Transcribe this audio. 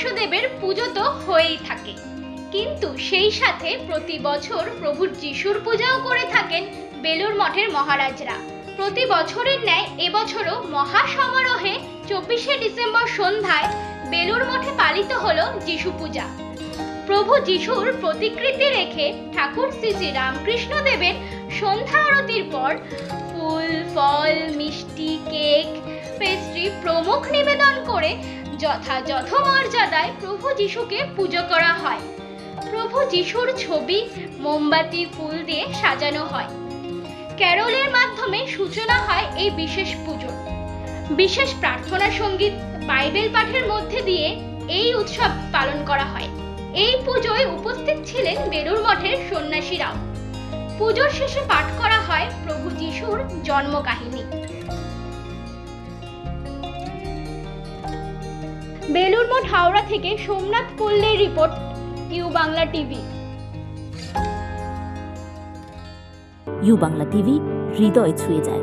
কৃষ্ণদেবের পুজো তো হয়েই থাকে। কিন্তু সেই সাথে প্রতি বছর প্রভু যিশুর পূজাও করে থাকেন বেলুর মঠের মহারাজরা। প্রতি বছরের ন্যায় এবছরও মহা সমারোহে চব্বিশে ডিসেম্বর সন্ধ্যায় বেলুর মঠে পালিত হল যিশু পূজা। প্রভু যিশুর প্রতিকৃতি রেখে ঠাকুর শ্রী শ্রী রামকৃষ্ণ দেবের সন্ধ্যা আরতির পর ফুল, ফল, মিষ্টি, কেক প্রমুখ নিবেদন করে যথাযথ মর্যাদায় প্রভু যিশুকে পুজো করা হয়। প্রভু যিশুর ছবি, মোমবাতি, ফুল দিয়ে সাজানো হয়। ক্যারলের মাধ্যমে সূচনা হয় এই বিশেষ পুজোর বিশেষ প্রার্থনা সংগীত, বাইবেল পাঠের মধ্যে দিয়ে এই উৎসব পালন করা হয়। এই পুজোয় উপস্থিত ছিলেন বেলুর মঠের সন্ন্যাসীরাও। পুজোর শেষে পাঠ করা হয় প্রভু যিশুর জন্ম বেলুর মঠ হাওড়া থেকে Somnath পল্লের report, U Bangla TV. U Bangla TV, হৃদয় ছুঁয়ে যায়।